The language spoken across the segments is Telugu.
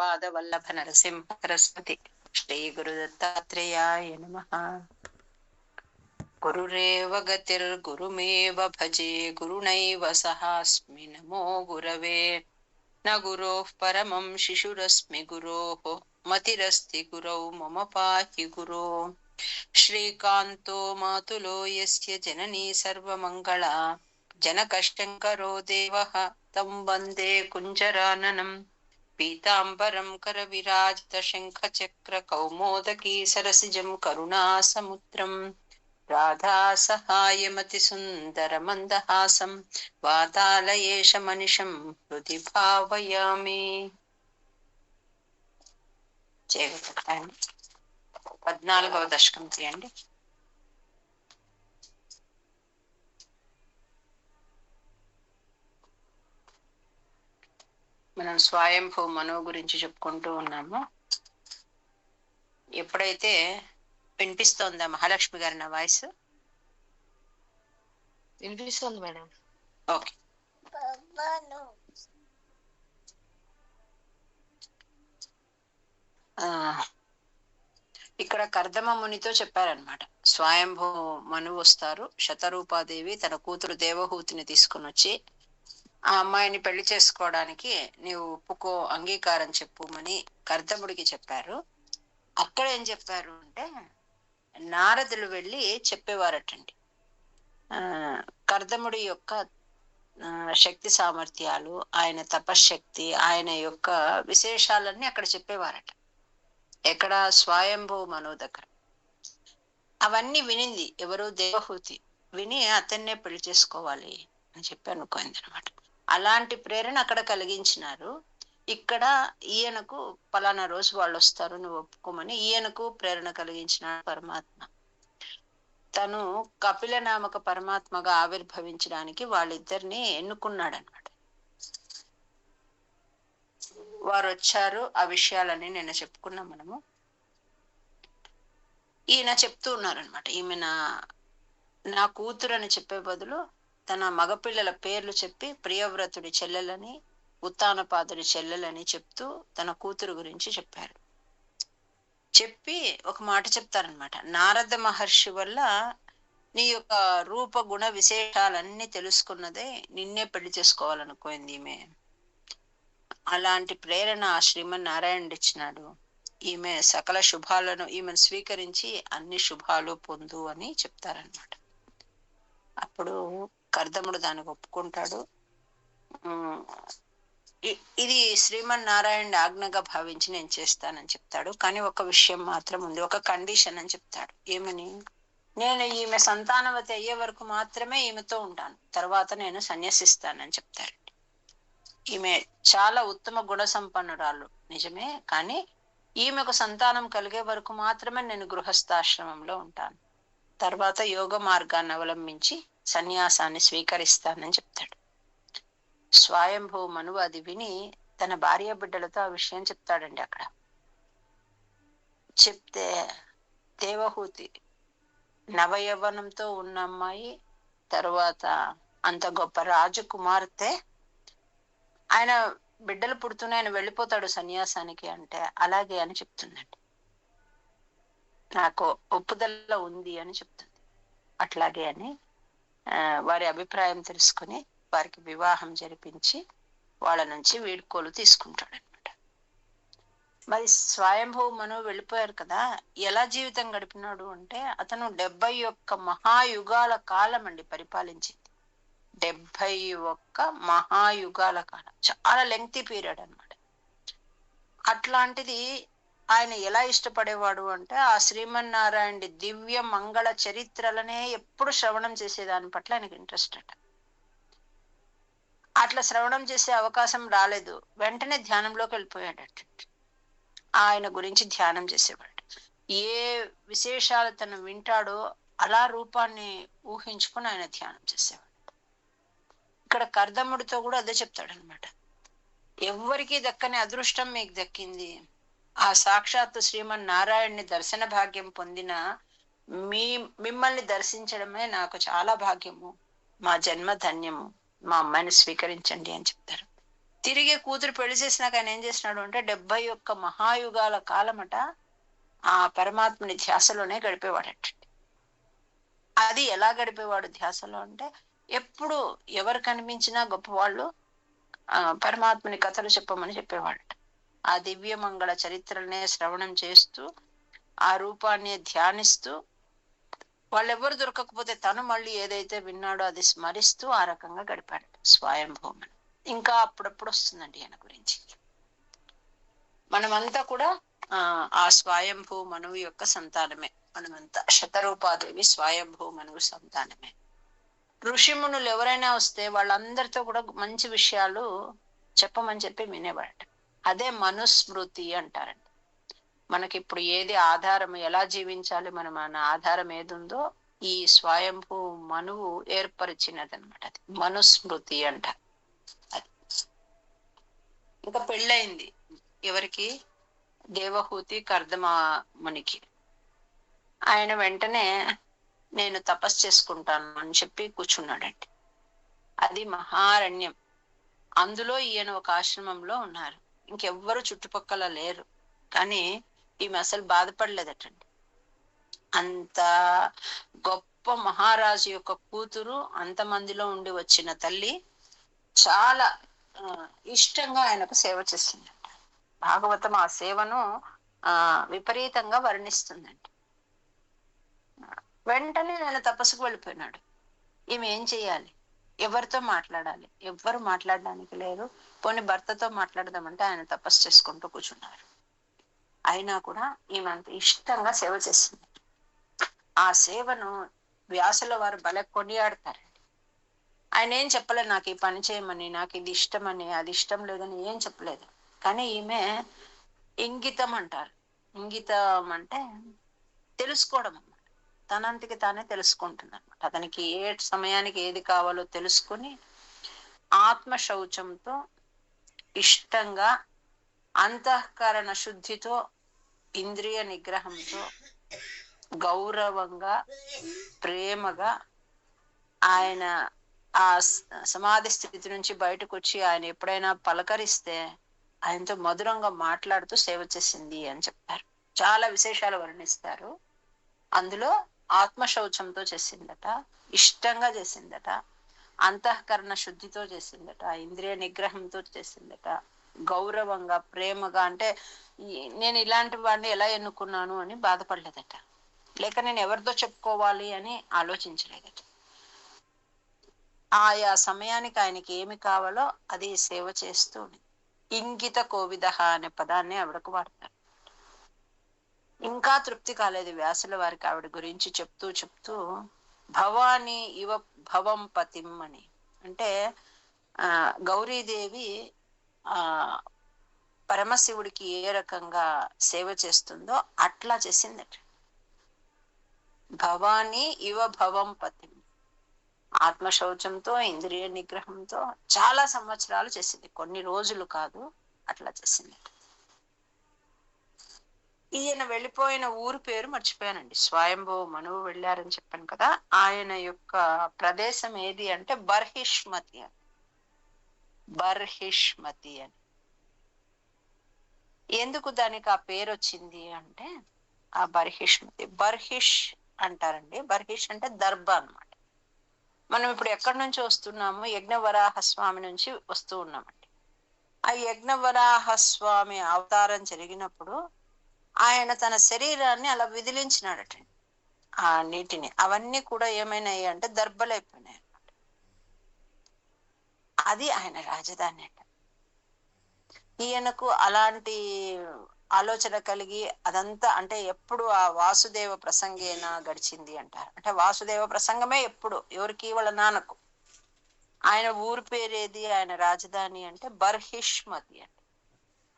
శ్రీపాదవల్లభ నరసింహ సరస్వతి శ్రీ గురుదత్తాత్రేయాయ నమ గురురేవ గతిర్గురుమేవ భజే గురుణైవ సహాస్మి నమో గురవే న గురోః పరమం శిశురస్మి గురోః మతిరస్తి గురౌ మమ పాహి గురో శ్రీకాంతో మాతులో యస్య జననీ సర్వమంగళా జనకశంకరో దేవః తం వందే కుంజరాననం పీతాంబరం కరవిరాజిత శంఖచక్ర కౌమోదకీ సరసిజం కరుణాసముద్రం రాధా సహాయమతి సుందర మందహాసం వాతాలయేష మనిషం హృది భావయామి చేయగలుగుతాను పద్నాలుగవ దశకం తీయండి మనం స్వయంభూ మనో గురించి చెప్పుకుంటూ ఉన్నాము. ఎప్పుడైతే వినిపిస్తోందా మహాలక్ష్మి గారి నా వాయిస్? వినిపిస్తుంది మేడం. ఓకే. ఇక్కడ కర్దమ మునితో చెప్పారనమాట స్వయంభూ మను వస్తారు. శతరూపాదేవి తన కూతురు దేవహూతిని తీసుకుని వచ్చి ఆ అమ్మాయిని పెళ్ళి చేసుకోవడానికి నీవు ఒప్పుకో అంగీకారం చెప్పుమని కర్దముడికి చెప్పారు. అక్కడ ఏం చెప్పారు అంటే నారదులు వెళ్ళి చెప్పేవారటండి. కర్దముడి యొక్క శక్తి సామర్థ్యాలు ఆయన తపశ్శక్తి ఆయన యొక్క విశేషాలన్నీ అక్కడ చెప్పేవారట. ఎక్కడ స్వయంభూ మనో దగ్గర అవన్నీ వినింది ఎవరు దేవహూతి. విని అతన్నే పెళ్ళి చేసుకోవాలి అని చెప్పి అనుకోయింది అనమాట అలాంటి ప్రేరణ అక్కడ కలిగించినారు. ఇక్కడ ఈయనకు పలానా రోజు వాళ్ళు వస్తారు నువ్వు ఒప్పుకోమని ఈయనకు ప్రేరణ కలిగించిన పరమాత్మ. తను కపిల నామక పరమాత్మగా ఆవిర్భవించడానికి వాళ్ళిద్దరిని ఎన్నుకున్నాడు అనమాట వారు వచ్చారు ఆ విషయాలని నిన్న చెప్పుకున్నాం మనము. ఈయన చెప్తూ ఉన్నారనమాట ఈమె నా నా కూతురు అని చెప్పే బదులు తన మగపిల్లల పేర్లు చెప్పి ప్రియవ్రతుడి చెల్లెలని ఉత్తానపాదుడి చెల్లెలని చెప్తూ తన కూతురు గురించి చెప్పారు. చెప్పి ఒక మాట చెప్తారనమాట నారద మహర్షి వల్ల నీ యొక్క రూప గుణ విశేషాలన్నీ తెలుసుకున్నదే నిన్నే పెళ్ళి చేసుకోవాలనుకోయింది ఈమె. అలాంటి ప్రేరణ ఆ శ్రీమన్నారాయణుడు ఇచ్చినాడు. ఈమె సకల శుభాలను ఈమెను స్వీకరించి అన్ని శుభాలు పొందు అని చెప్తారనమాట అప్పుడు కర్దముడు దానికి ఒప్పుకుంటాడు. ఇది శ్రీమన్ ఇది శ్రీమన్నారాయణ ఆజ్ఞగా భావించి నేను చేస్తానని చెప్తాడు. కానీ ఒక విషయం మాత్రం ఉంది. ఒక కండిషన్ అని చెప్తాడు. ఏమని? నేను ఈమె సంతానవతి అయ్యే వరకు మాత్రమే ఈమెతో ఉంటాను. తర్వాత నేను సన్యసిస్తానని చెప్తారండి ఈమె చాలా ఉత్తమ గుణ సంపన్నురాలు. నిజమే. కానీ ఈమెకు సంతానం కలిగే వరకు మాత్రమే నేను గృహస్థాశ్రమంలో ఉంటాను. తర్వాత యోగ మార్గాన్ని అవలంబించి సన్యాసాన్ని స్వీకరిస్తానని చెప్తాడు. స్వయంభూ మనువు అది విని తన భార్య బిడ్డలతో ఆ విషయం చెప్తాడండి అక్కడ. చెప్తే దేవహూతి నవయవనంతో ఉన్న అమ్మాయి తర్వాత అంత గొప్ప రాజు కుమార్తె ఆయన బిడ్డలు పుడుతూనే ఆయన వెళ్ళిపోతాడు సన్యాసానికి అంటే అలాగే అని చెప్తుందండి. నాకు ఒప్పుదల ఉంది అని చెప్తుంది. అట్లాగే అని వారి అభిప్రాయం తెలుసుకుని వారికి వివాహం జరిపించి వాళ్ళ నుంచి వీడుకోలు తీసుకుంటాడు అనమాట మరి స్వయంభూ మను వెళ్ళిపోయారు కదా ఎలా జీవితం గడిపినాడు అంటే అతను డెబ్బై ఒక్క మహాయుగాల కాలం అండి పరిపాలించింది. డెబ్బై ఒక్క మహాయుగాల కాలం. చాలా లెంగ్తీ పీరియడ్ అనమాట అట్లాంటిది ఆయన ఎలా ఇష్టపడేవాడు అంటే ఆ శ్రీమన్నారాయణ దివ్య మంగళ చరిత్రలనే ఎప్పుడు శ్రవణం చేసేదాని పట్ల ఆయనకి ఇంట్రెస్ట్ అట. అట్లా శ్రవణం చేసే అవకాశం రాలేదు. వెంటనే ధ్యానంలోకి వెళ్ళిపోయాడట ఆయన గురించి ధ్యానం చేసేవాడు. ఏ విశేషాలు తను వింటాడో అలా రూపాన్ని ఊహించుకొని ఆయన ధ్యానం చేసేవాడు. ఇక్కడ కర్దమ్ముడితో కూడా అదే చెప్తాడనమాట ఎవ్వరికీ దక్కని అదృష్టం మీకు దక్కింది. ఆ సాక్షాత్తు శ్రీమన్ నారాయణ్ని దర్శన భాగ్యం పొందిన మీ మిమ్మల్ని దర్శించడమే నాకు చాలా భాగ్యము. మా జన్మ ధన్యము. మా అమ్మాయిని స్వీకరించండి అని చెప్తారు. తిరిగి కూతురు పెళ్ళి చేసినాక ఆయన ఏం చేసినాడు అంటే డెబ్బై ఒక్క మహాయుగాల కాలమట ఆ పరమాత్మని ధ్యాసలోనే గడిపేవాడట. అది ఎలా గడిపేవాడు ధ్యాసలో అంటే ఎప్పుడు ఎవరు కనిపించినా గొప్పవాళ్ళు ఆ పరమాత్మని కథలు చెప్పమని చెప్పేవాడట. ఆ దివ్య మంగళ చరిత్రలనే శ్రవణం చేస్తూ ఆ రూపాన్ని ధ్యానిస్తూ వాళ్ళెవ్వరు దొరకకపోతే తను మళ్ళీ ఏదైతే విన్నాడో అది స్మరిస్తూ ఆ రకంగా గడిపాడు స్వయంభూమని. ఇంకా అప్పుడప్పుడు వస్తుందండి ఆయన గురించి. మనమంతా కూడా ఆ ఆ స్వయంభూ మనువు యొక్క సంతానమే. మనమంతా శతరూపాదేవి స్వయంభూ మనువు సంతానమే. ఋషిమునులు ఎవరైనా వస్తే వాళ్ళందరితో కూడా మంచి విషయాలు చెప్పమని చెప్పి వినేవాడట అదే మనుస్మృతి అంటారండి. మనకి ఇప్పుడు ఏది ఆధారం ఎలా జీవించాలి మన మన ఆధారం ఏది ఉందో ఈ స్వయంభూ మనువు ఏర్పరిచినది అనమాట అది. మనుస్మృతి అంట అది. ఇంకా పెళ్ళయింది. ఎవరికి? దేవహూతి కర్దమామునికి. ఆయన వెంటనే నేను తపస్సు చేసుకుంటాను అని చెప్పి కూర్చున్నాడండి. అది మహారణ్యం. అందులో ఈయన ఒక ఆశ్రమంలో ఉన్నారు. ఇంకెవ్వరు చుట్టుపక్కల లేరు. కానీ ఈమె అసలు బాధపడలేదటండి. అంత గొప్ప మహారాజు యొక్క కూతురు అంతమందిలో ఉండి వచ్చిన తల్లి చాలా ఇష్టంగా ఆయనకు సేవ చేసిందంట భాగవతం ఆ సేవను ఆ విపరీతంగా వర్ణిస్తుందండి వెంటనే ఆయన తపస్సుకు వెళ్ళిపోయినాడు. ఈమె ఏం చేయాలి? ఎవరితో మాట్లాడాలి? ఎవ్వరు మాట్లాడడానికి లేరు పోనీ భర్తతో మాట్లాడదామంటే ఆయన తపస్సు చేసుకుంటూ కూర్చున్నారు. అయినా కూడా ఈమె అంత ఇష్టంగా సేవ చేసింది. ఆ సేవను వ్యాసుల వారు భలే కొనియాడతారండి. ఆయన ఏం చెప్పలేదు నాకు ఈ పని చేయమని నాకు ఇది ఇష్టమని అది ఇష్టం లేదని ఏం చెప్పలేదు. కానీ ఈమె ఇంగితం అంటారు. ఇంగితం అంటే తెలుసుకోవడం. తనంతకి తానే తెలుసుకుంటుంది అనమాట అతనికి ఏ సమయానికి ఏది కావాలో తెలుసుకుని ఆత్మ శౌచంతో ఇష్టంగా అంతఃకరణ శుద్ధితో ఇంద్రియ నిగ్రహంతో గౌరవంగా ప్రేమగా ఆయన ఆ సమాధి స్థితి నుంచి బయటకు వచ్చి ఆయన ఎప్పుడైనా పలకరిస్తే ఆయనతో మధురంగా మాట్లాడుతూ సేవ చేసింది అని చెప్పారు. చాలా విశేషాలు వర్ణిస్తారు. అందులో ఆత్మ శౌచంతో చేసిందట ఇష్టంగా చేసిందట అంతఃకరణ శుద్ధితో చేసిందట ఇంద్రియ నిగ్రహంతో చేసిందట గౌరవంగా ప్రేమగా అంటే నేను ఇలాంటి వాడిని ఎలా ఎన్నుకున్నాను అని బాధపడలేదట. లేక నేను ఎవరితో చెప్పుకోవాలి అని ఆలోచించలేదట. ఆయా సమయానికి ఆయనకి ఏమి కావాలో అది సేవ చేస్తూ ఇంగిత కోవిద అనే పదాన్ని ఆవిడకు వాడతారు. ఇంకా తృప్తి కాలేదు వ్యాసుల వారికి ఆవిడ గురించి చెప్తూ చెప్తూ భవాని ఇవ భవం పతిం అని. అంటే ఆ గౌరీదేవి ఆ పరమశివుడికి ఏ రకంగా సేవ చేస్తుందో అట్లా చేసిందట. భవాని ఇవ భవం పతిం ఆత్మ శౌచంతో ఇంద్రియ నిగ్రహంతో చాలా సంవత్సరాలు చేసింది. కొన్ని రోజులు కాదు అట్లా చేసింది ఈయన వెళ్ళిపోయిన ఊరు పేరు మర్చిపోయానండి. స్వయంభూ మనువు వెళ్ళారని చెప్పాను కదా ఆయన యొక్క ప్రదేశం ఏది అంటే బర్హిష్మతి అని. బర్హిష్మతి అని. ఎందుకు దానికి ఆ పేరు వచ్చింది అంటే ఆ బర్హిష్మతి బర్హిష్ అంటారండి. బర్హిష్ అంటే దర్భ అన్నమాట. మనం ఇప్పుడు ఎక్కడి నుంచి వస్తున్నాము యజ్ఞవరాహ స్వామి నుంచి వస్తూ ఉన్నామండి. ఆ యజ్ఞవరాహ స్వామి అవతారం జరిగినప్పుడు ఆయన తన శరీరాన్ని అలా విదిలించినాడట. ఆ నీటిని. అవన్నీ కూడా ఏమైనాయి అంటే దర్బలైపోయినాయి అన్నమాట. అది ఆయన రాజధాని అంట. ఈయనకు అలాంటి ఆలోచన కలిగి అదంతా అంటే ఎప్పుడు ఆ వాసుదేవ ప్రసంగేనా గడిచింది అంటారు. అంటే వాసుదేవ ప్రసంగమే ఎప్పుడు ఎవరికి? వాళ్ళ నాన్నకు. ఆయన ఊరు పేరేది ఆయన రాజధాని అంటే బర్హిష్మతి అంట.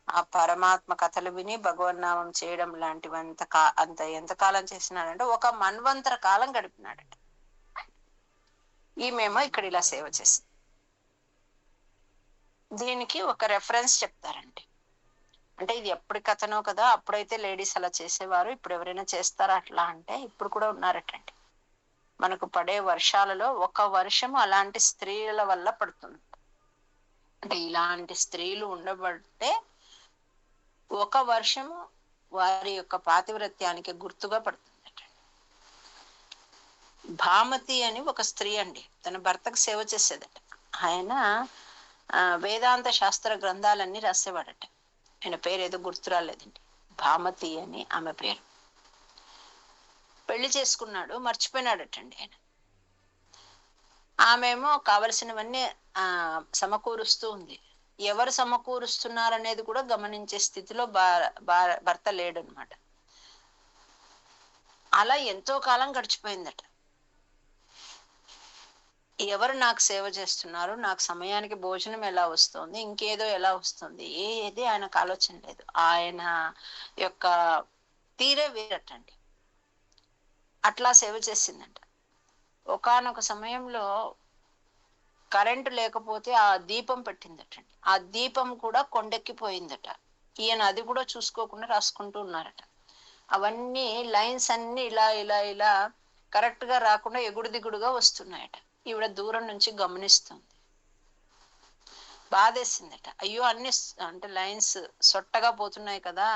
ఆ పరమాత్మ కథలు విని భగవన్నామం చేయడం లాంటివి అంత కా అంత ఎంతకాలం చేసినాడంటే ఒక మన్వంతర కాలం గడిపినాడట. ఈమెమో ఇక్కడ ఇలా సేవ చేసింది దీనికి ఒక రెఫరెన్స్ చెప్తారండి అంటే ఇది ఎప్పటి కథనో కదా అప్పుడైతే లేడీస్ అలా చేసేవారు ఇప్పుడు ఎవరైనా చేస్తారా అట్లా అంటే ఇప్పుడు కూడా ఉన్నారటండి. మనకు పడే వర్షాలలో ఒక వర్షం అలాంటి స్త్రీల వల్ల పడుతుంది. అంటే ఇలాంటి స్త్రీలు ఉండబట్టే ఒక వర్షము వారి యొక్క పాతివ్రత్యానికి గుర్తుగా పడుతుందట. భామతి అని ఒక స్త్రీ అండి తన భర్తకు సేవ చేసేదట. ఆయన వేదాంత శాస్త్ర గ్రంథాలన్నీ రాసేవాడట. ఆయన పేరు ఏదో గుర్తు రాలేదండి. భామతి అని ఆమె పేరు. పెళ్ళి చేసుకున్నాడు మర్చిపోయినాడటండి ఆయన. ఆమెమో కావలసినవన్నీ ఆ సమకూరుస్తూ ఉంది. ఎవరు సమకూరుస్తున్నారు అనేది కూడా గమనించే స్థితిలో భర్త లేడనమాట అలా ఎంతో కాలం గడిచిపోయిందట. ఎవరు నాకు సేవ చేస్తున్నారు నాకు సమయానికి భోజనం ఎలా వస్తుంది ఇంకేదో ఎలా వస్తుంది ఏది ఆయనకు ఆలోచన లేదు. ఆయన యొక్క తీరే వేరటండి. అట్లా సేవ చేసిందంట. ఒకానొక సమయంలో కరెంటు లేకపోతే ఆ దీపం పెట్టిందటండి. ఆ దీపం కూడా కొండెక్కిపోయిందట. ఈయన అది కూడా చూసుకోకుండా రాసుకుంటూ ఉన్నారట. అవన్నీ లైన్స్ అన్ని ఇలా ఇలా ఇలా కరెక్ట్గా రాకుండా ఎగుడు దిగుడుగా వస్తున్నాయట. ఈవిడ దూరం నుంచి గమనిస్తుంది. బాధేసిందట. అయ్యో అన్ని అంటే లైన్స్ సొట్టగా పోతున్నాయి కదా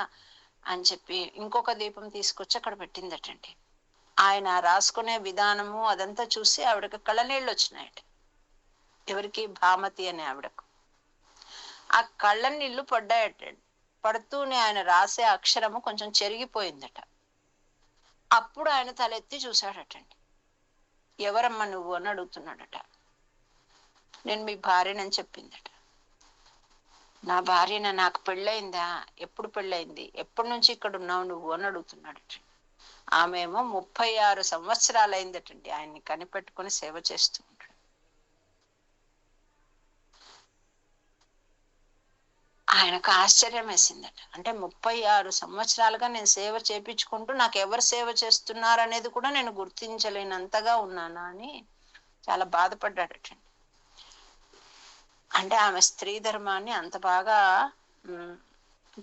అని చెప్పి ఇంకొక దీపం తీసుకొచ్చి అక్కడ పెట్టిందటండి. ఆయన రాసుకునే విధానము అదంతా చూసి ఆవిడకి కళ్ళనీళ్ళు వచ్చినాయట. ఎవరికి? భామతి అనే ఆవిడకు. ఆ కళ్ళ నీళ్ళు పడ్డాయట. పడుతూనే ఆయన రాసే అక్షరము కొంచెం చెరిగిపోయిందట. అప్పుడు ఆయన తలెత్తి చూశాడటండి. ఎవరమ్మా నువ్వు అని అడుగుతున్నాడట. నేను మీ భార్యనని చెప్పిందట. నా భార్యన నాకు పెళ్ళయిందా? ఎప్పుడు పెళ్ళయింది? ఎప్పటి నుంచి ఇక్కడ ఉన్నావు నువ్వు అని అడుగుతున్నాడట. ఆమెమో ముప్పై ఆరు సంవత్సరాలైందటండి. ఆయన్ని కనిపెట్టుకుని సేవ చేస్తుంది. ఆయనకు ఆశ్చర్యం వేసిందట అంటే ముప్పై ఆరు సంవత్సరాలుగా నేను సేవ చేపించుకుంటూ నాకు ఎవరు సేవ చేస్తున్నారు అనేది కూడా నేను గుర్తించలేనంతగా ఉన్నానా అని చాలా బాధపడ్డాడటండి అంటే ఆమె స్త్రీ ధర్మాన్ని అంత బాగా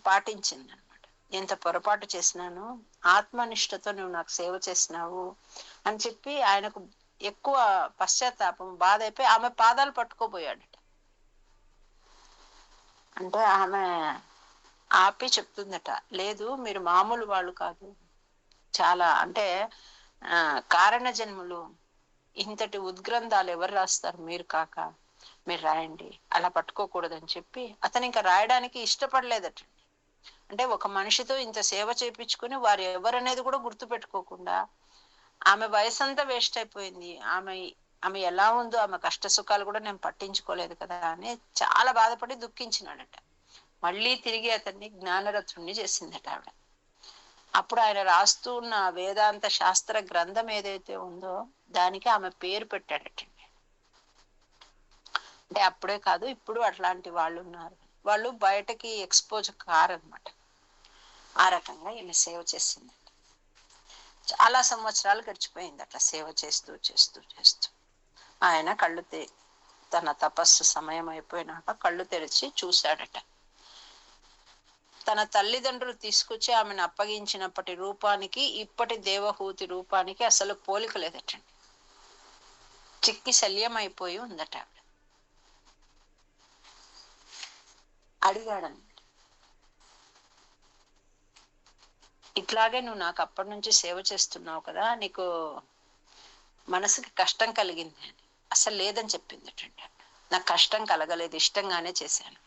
పాటించింది అనమాట ఎంత పొరపాటు చేసినాను ఆత్మనిష్టతో నువ్వు నాకు సేవ చేసినావు అని చెప్పి ఆయనకు ఎక్కువ పశ్చాత్తాపం బాధ అయిపోయి ఆమె పాదాలు పట్టుకోపోయాడు అంటే ఆమె ఆపి చెప్తుందట లేదు మీరు మామూలు వాళ్ళు కాదు. చాలా అంటే కారణ జన్ములు. ఇంతటి ఉద్గ్రంథాలు ఎవరు రాస్తారు? మీరు కాక. మీరు రాయండి. అలా పట్టుకోకూడదని చెప్పి అతను ఇంకా రాయడానికి ఇష్టపడలేదట. అంటే ఒక మనిషితో ఇంత సేవ చేపించుకుని వారు ఎవరనేది కూడా గుర్తు పెట్టుకోకుండా ఆమె వయసు అంతా వేస్ట్ అయిపోయింది. ఆమె ఆమె ఎలా ఉందో ఆమె కష్ట సుఖాలు కూడా నేను పట్టించుకోలేదు కదా అని చాలా బాధపడి దుఃఖించినాడట. మళ్ళీ తిరిగి అతన్ని జ్ఞానరథుణ్ణి చేసిందట ఆవిడ. అప్పుడు ఆయన రాస్తూ ఉన్న వేదాంత శాస్త్ర గ్రంథం ఏదైతే ఉందో దానికి ఆమె పేరు పెట్టాడటండి అంటే అప్పుడే కాదు ఇప్పుడు అట్లాంటి వాళ్ళు ఉన్నారు. వాళ్ళు బయటకి ఎక్స్పోజ్ కారనమాట ఆ రకంగా ఈమె సేవ చేసిందండి చాలా సంవత్సరాలు గడిచిపోయింది అట్లా సేవ చేస్తూ చేస్తూ చేస్తూ. ఆయన కళ్ళు తె తన తపస్సు సమయం అయిపోయినాక కళ్ళు తెరిచి చూశాడట. తన తల్లిదండ్రులు తీసుకొచ్చి ఆమెను అప్పగించినప్పటి రూపానికి ఇప్పటి దేవహూతి రూపానికి అసలు పోలిక లేదటండి చిక్కి శల్యం అయిపోయి ఉందట ఆవిడ. అడిగాడనమాట ఇట్లాగే నువ్వు నాకు అప్పటి నుంచి సేవ చేస్తున్నావు కదా నీకు మనసుకి కష్టం కలిగింది అని. అసలు లేదని చెప్పింది నాకు కష్టం కలగలేదు ఇష్టంగానే చేశాను.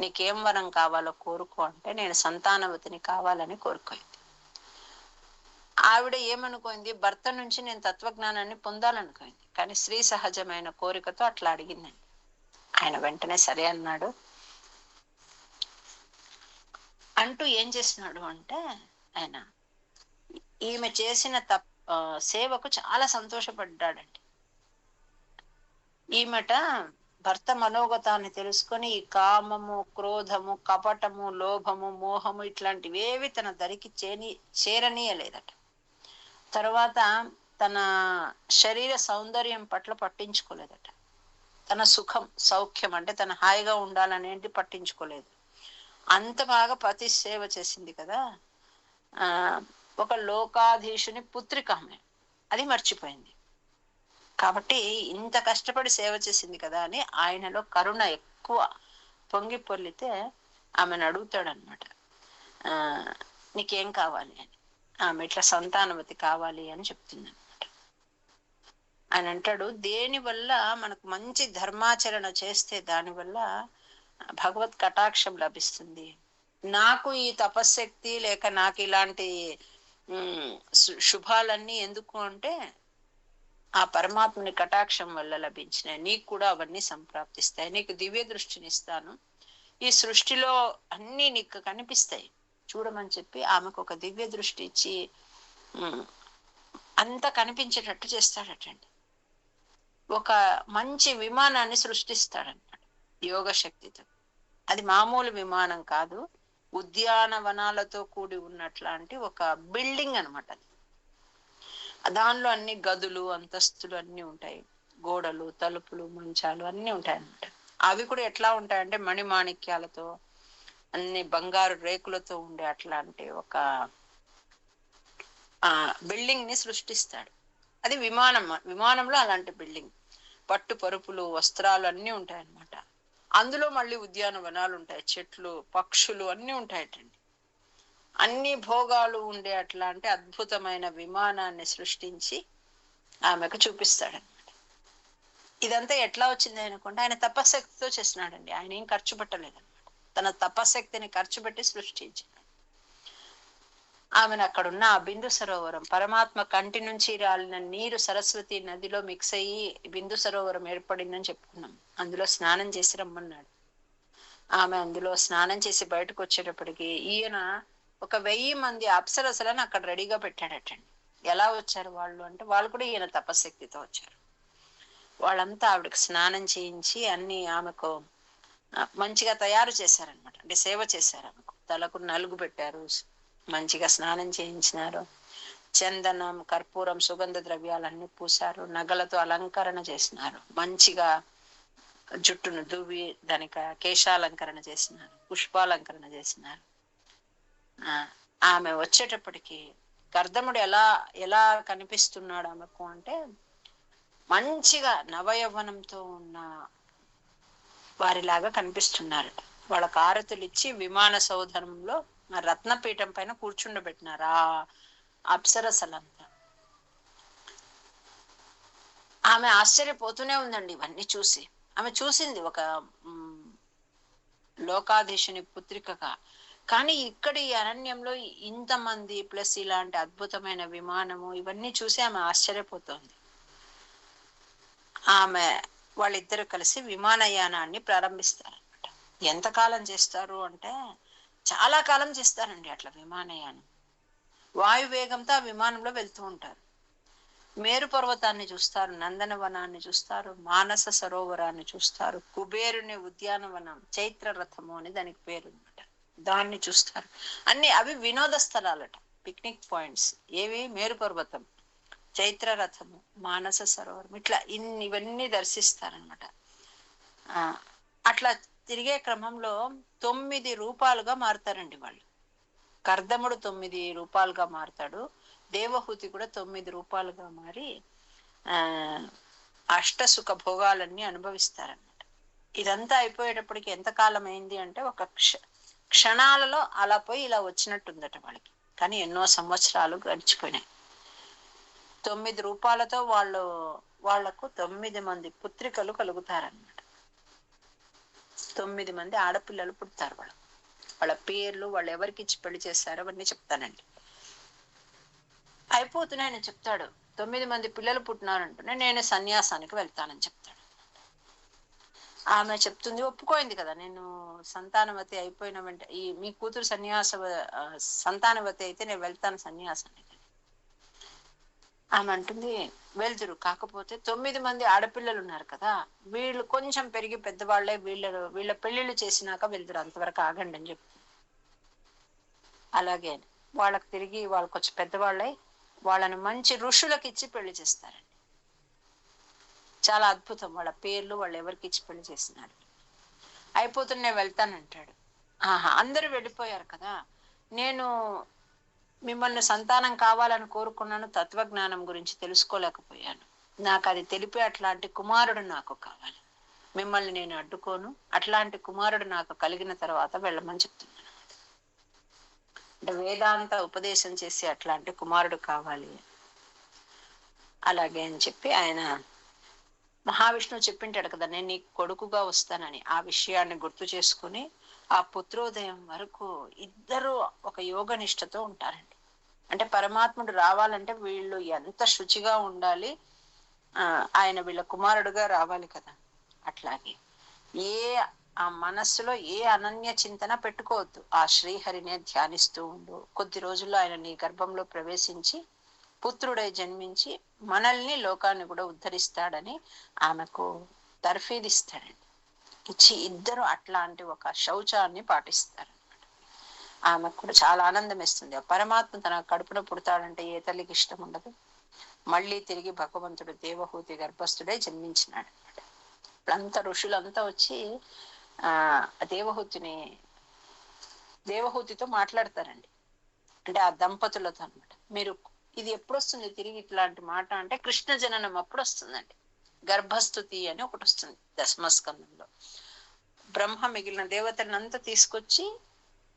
నీకేం వరం కావాలో కోరుకో అంటే నేను సంతానవతిని కావాలని కోరుకోయింది ఆవిడ ఏమనుకోయింది భర్త నుంచి నేను తత్వజ్ఞానాన్ని పొందాలనుకోయింది కానీ స్త్రీ సహజమైన కోరికతో అట్లా అడిగిందండి. ఆయన వెంటనే సరే అన్నాడు. అంటూ ఏం చేసినాడు అంటే ఆయన ఈమె చేసిన తప్ సేవకు చాలా సంతోషపడ్డాడండి. ఈమెట భర్త మనోగతాన్ని తెలుసుకొని ఈ కామము క్రోధము కపటము లోభము మోహము ఇట్లాంటివేవి తన దరికి చేని చేరనీయలేదట. తర్వాత తన శరీర సౌందర్యం పట్ల పట్టించుకోలేదట. తన సుఖం సౌఖ్యం అంటే తన హాయిగా ఉండాలనేది పట్టించుకోలేదు. అంత బాగా పతి సేవ చేసింది కదా. ఆ ఒక లోకాధీశుని పుత్రిక ఆమె. అది మర్చిపోయింది. కాబట్టి ఇంత కష్టపడి సేవ చేసింది కదా అని ఆయనలో కరుణ ఎక్కువ పొంగి పొర్లితే ఆమెను అడుగుతాడనమాట నీకేం కావాలి అని. ఆమె ఇట్లా సంతానవతి కావాలి అని చెప్తుంది అనమాట ఆయన అంటాడు దేనివల్ల మనకు మంచి ధర్మాచరణ చేస్తే దానివల్ల భగవత్ కటాక్షం లభిస్తుంది? నాకు ఈ తపశ్శక్తి లేక నాకు ఇలాంటి శుభాలన్నీ ఎందుకు అంటే ఆ పరమాత్మని కటాక్షం వల్ల లభించినాయి నీకు కూడా అవన్నీ సంప్రాప్తిస్తాయి. నీకు దివ్య దృష్టిని ఇస్తాను. ఈ సృష్టిలో అన్నీ నీకు కనిపిస్తాయి. చూడమని చెప్పి ఆమెకు ఒక దివ్య దృష్టి ఇచ్చి అంత అంతా కనిపించేటట్టు చేస్తాడటండి. ఒక మంచి విమానాన్ని సృష్టిస్తాడన్నాడు యోగ శక్తితో అది మామూలు విమానం కాదు. ఉద్యానవనాలతో కూడి ఉన్నట్లాంటి ఒక బిల్డింగ్ అన్నమాట అది. దానిలో అన్ని గదులు అంతస్తులు అన్ని ఉంటాయి. గోడలు తలుపులు మంచాలు అన్ని ఉంటాయి అన్నమాట అవి కూడా ఎట్లా ఉంటాయంటే మణిమాణిక్యాలతో అన్ని బంగారు రేకులతో ఉండే అట్లాంటి ఒక ఆ బిల్డింగ్ని సృష్టిస్తాడు. అది విమానం విమానంలో అలాంటి బిల్డింగ్. పట్టు పరుపులు వస్త్రాలు అన్ని ఉంటాయి అన్నమాట అందులో మళ్ళీ ఉద్యానవనాలు ఉంటాయి. చెట్లు పక్షులు అన్ని ఉంటాయటండి. అన్ని భోగాలు ఉండే అట్లాంటి అద్భుతమైన విమానాన్ని సృష్టించి ఆమెకు చూపిస్తాడనమాట ఇదంతా ఎట్లా వచ్చింది అనుకుంటే ఆయన తపశక్తితో చేసినాడండి ఆయన ఏం ఖర్చు పెట్టలేదనమాట తన తపశక్తిని ఖర్చు పెట్టి సృష్టించాడు ఆమెను అక్కడున్న ఆ బిందు సరోవరం పరమాత్మ కంటి నుంచి రాలిన నీరు సరస్వతి నదిలో మిక్స్ అయ్యి బిందు సరోవరం ఏర్పడిందని చెప్పుకున్నాం. అందులో స్నానం చేసి రమ్మన్నాడు. ఆమె అందులో స్నానం చేసి బయటకు వచ్చేటప్పటికి ఈయన ఒక వెయ్యి మంది అప్సరసలను అక్కడ రెడీగా పెట్టాడటండి. ఎలా వచ్చారు వాళ్ళు అంటే వాళ్ళు కూడా ఈయన తపశక్తితో వచ్చారు. వాళ్ళంతా ఆవిడకి స్నానం చేయించి అన్ని ఆమెకు మంచిగా తయారు చేశారనమాట అంటే సేవ చేశారు ఆమెకు. తలకు నలుగు పెట్టారు మంచిగా స్నానం చేయించినారు. చందనం కర్పూరం సుగంధ ద్రవ్యాలన్నీ పూసారు నగలతో అలంకరణ చేసినారు. మంచిగా జుట్టును దువ్వి దానికి కేశాలంకరణ చేసినారు పుష్పాలంకరణ చేసినారు. ఆమె వచ్చేటప్పటికి కర్దముడు ఎలా ఎలా కనిపిస్తున్నాడు ఆమెకు అంటే మంచిగా నవయవ్వనంతో ఉన్న వారిలాగా కనిపిస్తున్నారు వాళ్ళ కారతులు ఇచ్చి విమాన సౌధనంలో రత్నపీఠం పైన కూర్చుండబెట్టినారు ఆ అప్సరసలంతా. ఆమె ఆశ్చర్యపోతూనే ఉందండి ఇవన్నీ చూసి. ఆమె చూసింది ఒక లోకాధీశుని పుత్రికగా. కానీ ఇక్కడ ఈ అరణ్యంలో ఇంతమంది ప్లస్ ఇలాంటి అద్భుతమైన విమానము ఇవన్నీ చూసి ఆమె ఆశ్చర్యపోతోంది. ఆమె వాళ్ళిద్దరు కలిసి విమానయానాన్ని ప్రారంభిస్తారనమాట ఎంతకాలం చేస్తారు అంటే చాలా కాలం చేస్తారండి అట్లా విమానయానం. వాయువేగంతో ఆ విమానంలో వెళ్తూ ఉంటారు. మేరు పర్వతాన్ని చూస్తారు నందనవనాన్ని చూస్తారు మానస సరోవరాన్ని చూస్తారు కుబేరుని ఉద్యానవనం చైత్ర రథము అని దానికి పేరు దాన్ని చూస్తారు. అన్ని అవి వినోద స్థలాలట. పిక్నిక్ పాయింట్స్ ఏవి? మేరు పర్వతం చైత్ర రథము మానస సరోవరం. ఇట్లా ఇన్ని ఇవన్నీ దర్శిస్తారనమాట అట్లా తిరిగే క్రమంలో తొమ్మిది రూపాలుగా మారుతారండి వాళ్ళు. కర్దముడు తొమ్మిది రూపాలుగా మారుతాడు. దేవహూతి కూడా తొమ్మిది రూపాలుగా మారి ఆ అష్టసుఖ భోగాలన్నీ అనుభవిస్తారన్నమాట. ఇదంతా అయిపోయేటప్పటికి ఎంత కాలం అయింది అంటే ఒక క్ష క్షణాలలో అలా పోయి ఇలా వచ్చినట్టుందట వాళ్ళకి. కానీ ఎన్నో సంవత్సరాలు గడిచిపోయినాయి. తొమ్మిది రూపాలతో వాళ్ళు వాళ్ళకు తొమ్మిది మంది పుత్రికలు కలుగుతారన్నమాట. తొమ్మిది మంది ఆడపిల్లలు పుడతారు వాళ్ళు వాళ్ళ పేర్లు వాళ్ళు ఎవరికి ఇచ్చి పెళ్ళి చేశారో అవన్నీ చెప్తానండి. అయిపోతున్నాయని చెప్తాడు. తొమ్మిది మంది పిల్లలు పుట్టినారంటూనే నేను సన్యాసానికి వెళ్తానని చెప్తాడు. ఆమె చెప్తుంది ఒప్పుకోయింది కదా నేను సంతానవతి అయిపోయిన వెంట ఈ మీ కూతురు సన్యాస సంతానవతి అయితే నేను వెళ్తాను సన్యాసానికి ఆమె అంటుంది వెళ్తురు కాకపోతే తొమ్మిది మంది ఆడపిల్లలు ఉన్నారు కదా వీళ్ళు కొంచెం పెరిగి పెద్దవాళ్ళే వీళ్ళ వీళ్ళ పెళ్ళిళ్ళు చేసినాక వెళ్తురు అంతవరకు ఆగండి అని చెప్తుంది అలాగే వాళ్ళకి తిరిగి వాళ్ళకి వచ్చి పెద్దవాళ్ళై వాళ్ళని మంచి ఋషులకు ఇచ్చి పెళ్ళి చేస్తారండి. చాలా అద్భుతం. వాళ్ళ పేర్లు వాళ్ళు ఎవరికి ఇచ్చి పెళ్ళి చేసినారు. అయిపోతుంది నేను వెళ్తానంటాడు. ఆహా అందరూ వెళ్ళిపోయారు కదా. నేను మిమ్మల్ని సంతానం కావాలని కోరుకున్నాను తత్వజ్ఞానం గురించి తెలుసుకోలేకపోయాను. నాకు అది తెలిపి అట్లాంటి కుమారుడు నాకు కావాలి. మిమ్మల్ని నేను అడ్డుకోను అట్లాంటి కుమారుడు నాకు కలిగిన తర్వాత వెళ్ళమని చెప్తున్నాను. అంటే వేదాంత ఉపదేశం చేసి అట్లాంటి కుమారుడు కావాలి. అలాగే అని చెప్పి ఆయన మహావిష్ణువు చెప్పింటాడు కదా నేను నీకు కొడుకుగా వస్తానని. ఆ విషయాన్ని గుర్తు చేసుకుని ఆ పుత్రోదయం వరకు ఇద్దరు ఒక యోగ నిష్టతో ఉంటారండి. అంటే పరమాత్ముడు రావాలంటే వీళ్ళు ఎంత శుచిగా ఉండాలి ఆయన వీళ్ళ కుమారుడుగా రావాలి కదా. అట్లాగే ఏ ఆ మనస్సులో ఏ అనన్య చింతన పెట్టుకోవద్దు. ఆ శ్రీహరినే ధ్యానిస్తూ ఉండు. కొద్ది రోజుల్లో ఆయన నీ గర్భంలో ప్రవేశించి పుత్రుడై జన్మించి మనల్ని లోకాన్ని కూడా ఉద్ధరిస్తాడని ఆమెకు తర్ఫీదిస్తాడండి. ఇచ్చి ఇద్దరు అట్లాంటి ఒక శౌచాన్ని పాటిస్తారు ఆమెకు కూడా చాలా ఆనందం ఇస్తుంది పరమాత్మ తన కడుపున పుడతాడంటే ఏ తల్లికి ఇష్టం ఉండదు. మళ్ళీ తిరిగి భగవంతుడు దేవహూతి గర్భస్థుడే జన్మించినాడు అనమాట ఇప్పుడంతా ఋషులంతా వచ్చి ఆ దేవహూతిని దేవహూతితో మాట్లాడతారండి. అంటే ఆ దంపతులతో అనమాట మీరు ఇది ఎప్పుడు వస్తుంది తిరిగి ఇట్లాంటి మాట అంటే కృష్ణ జననం అప్పుడు వస్తుందండి గర్భస్థుతి అని ఒకటి వస్తుంది దశమస్కందంలో. బ్రహ్మ మిగిలిన దేవతలంతా తీసుకొచ్చి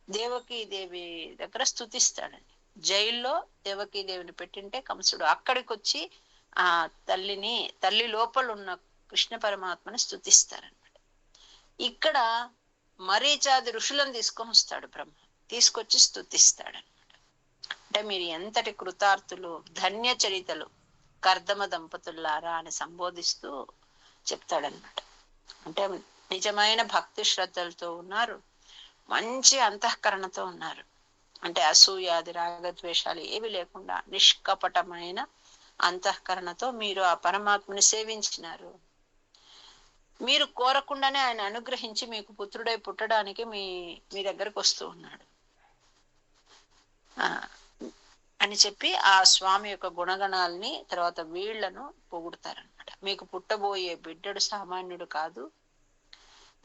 దేవకీ దేవి దగ్గర స్థుతిస్తాడండి జైల్లో దేవకీ దేవిని పెట్టింటే కంసుడు అక్కడికి వచ్చి ఆ తల్లిని తల్లి లోపల ఉన్న కృష్ణ పరమాత్మని స్థుతిస్తారనమాట ఇక్కడ మరీచాది ఋషులను తీసుకొని వస్తాడు బ్రహ్మ. తీసుకొచ్చి స్థుతిస్తాడని అంటే మీరు ఎంతటి కృతార్థులు ధన్య చరితలు కర్దమ దంపతుల్లారా అని సంబోధిస్తూ చెప్తాడనమాట అంటే నిజమైన భక్తి శ్రద్ధలతో ఉన్నారు మంచి అంతఃకరణతో ఉన్నారు. అంటే అసూయాది రాగద్వేషాలు ఏవి లేకుండా నిష్కపటమైన అంతఃకరణతో మీరు ఆ పరమాత్మని సేవించినారు. మీరు కోరకుండానే ఆయన అనుగ్రహించి మీకు పుత్రుడై పుట్టడానికి మీ మీ దగ్గరకు వస్తూ ఉన్నాడు. అని చెప్పి ఆ స్వామి యొక్క గుణగణాలని తర్వాత వీళ్ళను పొగుడతారనమాట మీకు పుట్టబోయే బిడ్డడు సామాన్యుడు కాదు.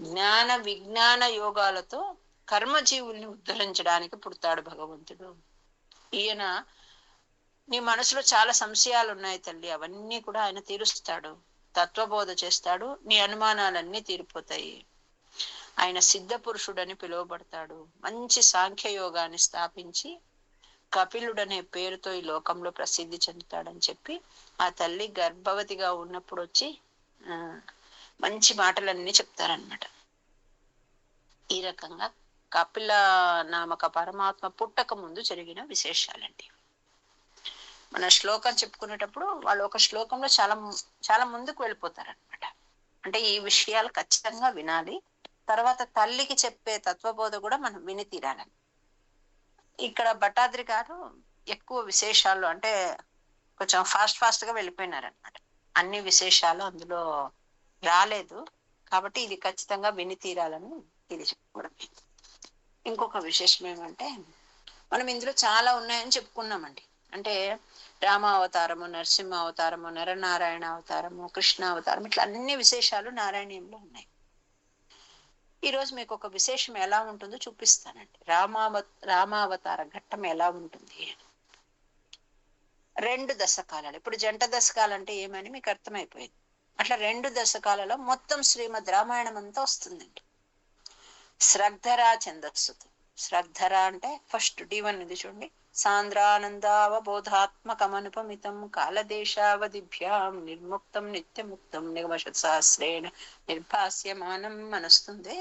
జ్ఞాన విజ్ఞాన యోగాలతో కర్మజీవుల్ని ఉద్ధరించడానికి పుడతాడు భగవంతుడు. ఈయన నీ మనసులో చాలా సంశయాలు ఉన్నాయి తల్లి. అవన్నీ కూడా ఆయన తీరుస్తాడు. తత్వబోధ చేస్తాడు. నీ అనుమానాలన్నీ తీరిపోతాయి. ఆయన సిద్ధ పురుషుడని పిలువబడతాడు. మంచి సాంఖ్య యోగాన్ని స్థాపించి కపిలుడనే పేరుతో ఈ లోకంలో ప్రసిద్ధి చెందుతాడని చెప్పి ఆ తల్లి గర్భవతిగా ఉన్నప్పుడు వచ్చి మంచి మాటలన్నీ చెప్తారనమాట ఈ రకంగా కపిల నామక పరమాత్మ పుట్టక ముందు జరిగిన విశేషాలండి. మన శ్లోకం చెప్పుకునేటప్పుడు వాళ్ళు ఒక శ్లోకంలో చాలా చాలా ముందుకు వెళ్ళిపోతారనమాట అంటే ఈ విషయాలు ఖచ్చితంగా వినాలి. తర్వాత తల్లికి చెప్పే తత్వబోధ కూడా మనం విని తీరాలని ఇక్కడ భట్టాద్రి గారు ఎక్కువ విశేషాలు అంటే కొంచెం ఫాస్ట్ ఫాస్ట్గా వెళ్ళిపోయినారనమాట అన్ని విశేషాలు అందులో రాలేదు. కాబట్టి ఇది ఖచ్చితంగా విని తీరాలని ఇది చెప్పుకోవడం ఇంకొక విశేషం ఏమంటే మనం ఇందులో చాలా ఉన్నాయని చెప్పుకున్నామండి. అంటే రామ అవతారము నరసింహ అవతారము నరనారాయణ అవతారము కృష్ణ అవతారం ఇట్లా అన్ని విశేషాలు నారాయణీయంలో ఉన్నాయి. ఈరోజు మీకు ఒక విశేషం ఎలా ఉంటుందో చూపిస్తానండి. రామావ రామావతార ఘట్టం ఎలా ఉంటుంది రెండు దశకాలాలు. ఇప్పుడు జంట దశకాలు అంటే ఏమని మీకు అర్థమైపోయింది. అట్లా రెండు దశకాలలో మొత్తం శ్రీమద్ రామాయణం అంతా వస్తుందండి. శ్రద్ధరా ఛందస్సుతో. శ్రద్ధరా అంటే ఫస్ట్ డి వన్ ఇది చూడండి. సాంద్రానందావబోధాత్మకమనుపమితం కాలదేశావదిభ్యాం నిర్ముక్తం నిత్యముక్తం నిగమశ నిర్భాస్యమానం మనస్తుంది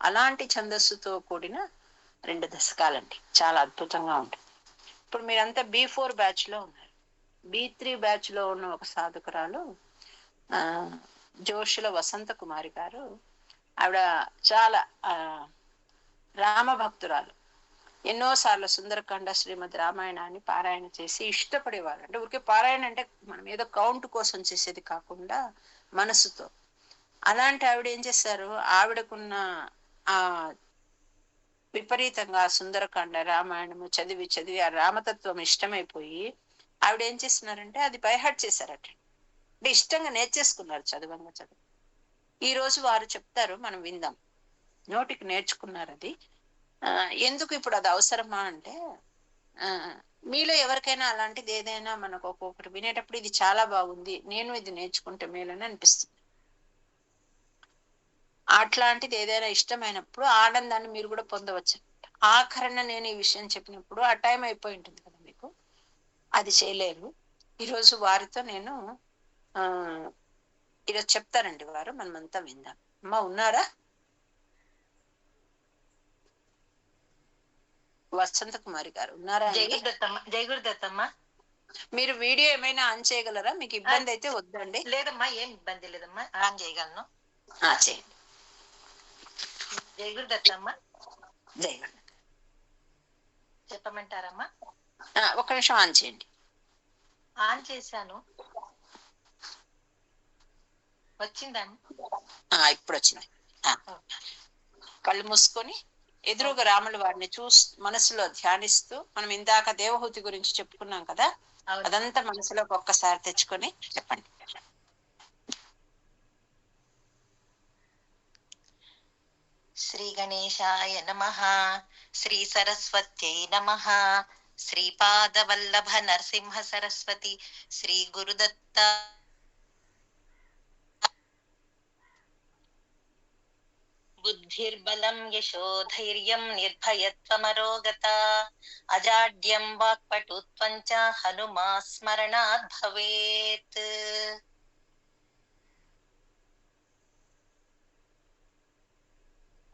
అలాంటి ఛందస్సుతో కూడిన రెండు దశకాలండి. చాలా అద్భుతంగా ఉంటుంది ఇప్పుడు మీరంతా బి ఫోర్ బ్యాచ్లో ఉన్నారు. బి త్రీ బ్యాచ్లో ఉన్న ఒక సాధకురాలు ఆ జోషుల వసంత కుమారి గారు. ఆవిడ చాలా ఆ ఎన్నోసార్లు సుందరకాండ శ్రీమద్ రామాయణాన్ని పారాయణ చేసి ఇష్టపడేవారు అంటే ఊరికే పారాయణ అంటే మనం ఏదో కౌంట్ కోసం చేసేది కాకుండా మనసుతో. అలాంటి ఆవిడ ఏం చేశారు? ఆవిడకున్న ఆ విపరీతంగా సుందరకాండ రామాయణము చదివి చదివి ఆ రామతత్వం ఇష్టమైపోయి ఆవిడ ఏం చేస్తున్నారంటే అది బైహార్ట్ చేశారట. అంటే ఇష్టంగా నేర్చేసుకున్నారు చదవంగా చదువు. ఈ రోజు వారు చెప్తారు మనం విందాం. నోటికి నేర్చుకున్నారు అది. ఎందుకు ఇప్పుడు అది అవసరమా అంటే ఆ మీలో ఎవరికైనా అలాంటిది ఏదైనా మనకు ఒక్కొక్కటి వినేటప్పుడు ఇది చాలా బాగుంది నేను ఇది నేర్చుకుంటే మేలని అనిపిస్తుంది. అట్లాంటిది ఏదైనా ఇష్టమైనప్పుడు ఆనందాన్ని మీరు కూడా పొందవచ్చు. ఆఖరణ నేను ఈ విషయం చెప్పినప్పుడు ఆ టైం అయిపోయి ఉంటుంది కదా మీకు అది చేయలేరు. ఈరోజు వారితో నేను ఆ ఈరోజు చెప్తారండి వారు మనమంతా విందాం. అమ్మ ఉన్నారా? వసంత కుమారి గారు ఉన్నారా జై అండి? గురుదత్తమ్మ జై గురుదత్తమ్మ మీరు వీడియో ఏమైనా ఆన్ చేయగలరా? మీకు ఇబ్బంది అయితే వద్దండి. లేదమ్మా ఏం ఇబ్బంది లేదమ్మా. ఆన్ చేయగలను. ఆ, చేయండి. జై గురుదత్తమ్మ జై గురు. చెప్పమంటారమ్మా? ఆ, ఒక్క నిమిషం ఆన్ చేయండి. ఆన్ చేశాను. వచ్చిందండి ఆ, ఇప్పుడు వచ్చింది ఆ. కళ్ళు మూసుకొని ఎదురుగా రాముల వారిని చూస్ మనసులో ధ్యానిస్తూ మనం ఇందాక దేవహూతి గురించి చెప్పుకున్నాం కదా అదంతా మనసులోకి ఒక్కసారి తెచ్చుకొని చెప్పండి. శ్రీ గణేశాయ నమ శ్రీ సరస్వత్యై నమ శ్రీపాదవల్లభ నరసింహ సరస్వతి శ్రీ గురుదత్త बुद्धिर्बलं यशोधैर्यं निर्भयत्वमरोगता। अजाड्यं वाक्पटुत्वं च हनुमा स्मरणात् भवेत्।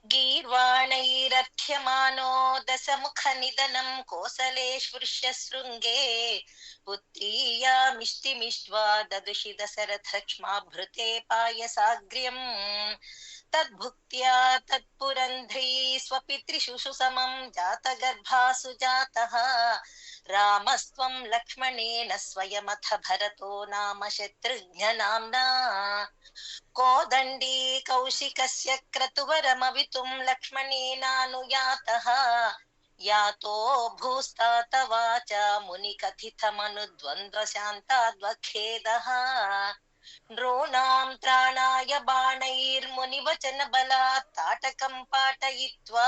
गीर्वाणैरथ्यमानो दशमुखनिधनं कोसले स्पृश्यशृङ्गे। पुत्रीयामिष्टिमिष्ट्वा ददुषि दशरथक्ष्माभृते पायसाग्र्यम्। तद्भुक्त्या तत्पुरन्ध्री स्वपितृषुषु समं जातगर्भासु जातः। रामस्त्वं लक्ष्मणेन स्वयमथ भरतो नाम शत्रुघ्ननाम्ना। कोदण्डी कौशिकस्य क्रतुवरमवितुं लक्ष्मणेनानुयातः। यातो भूस्तातवाच मुनिकथितमनुद्वन्द्वशान्ताद्वखेदः। नॄणां त्राणाय बाणैर्मुनिवचनबलात् ताटकं पाटयित्वा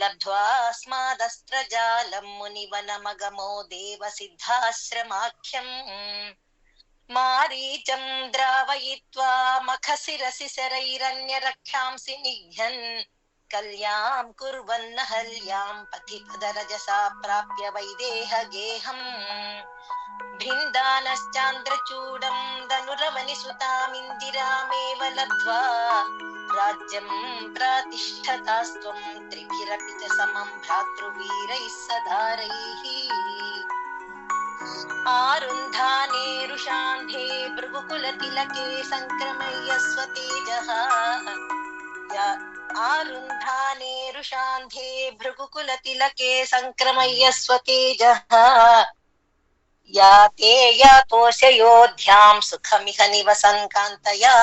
लब्ध्वा स्मादस्त्रजालं मुनिवनमगमो देवसिद्धाश्रमाख्यम् मारीचं द्रावयित्वा मखशिरसि शरैरन्यरक्षांसि निघ्नन् कल्यां कुर्वन्नहल्यां पथिपदरजसा प्राप्य वैदेहगेहम् बृन्दानश्चान्द्रचूडं धनुरवनिसुतामिन्दिरामेव लब्ध्वा राज्यं प्रातिष्ठतास्त्वं त्रिभिरपि च समं भ्रातृवीरैः सदारैः आरुन्धानेरुषान्धे भृगुकुलतिलके सङ्क्रमय्य स्वतेजः। या- आरुन्धानेरुषान्धे भृगुकुलतिलके सङ्क्रमय्य स्वतेजः या ते यातोषयोध्यां सुखमिह निवसन् कान्तया।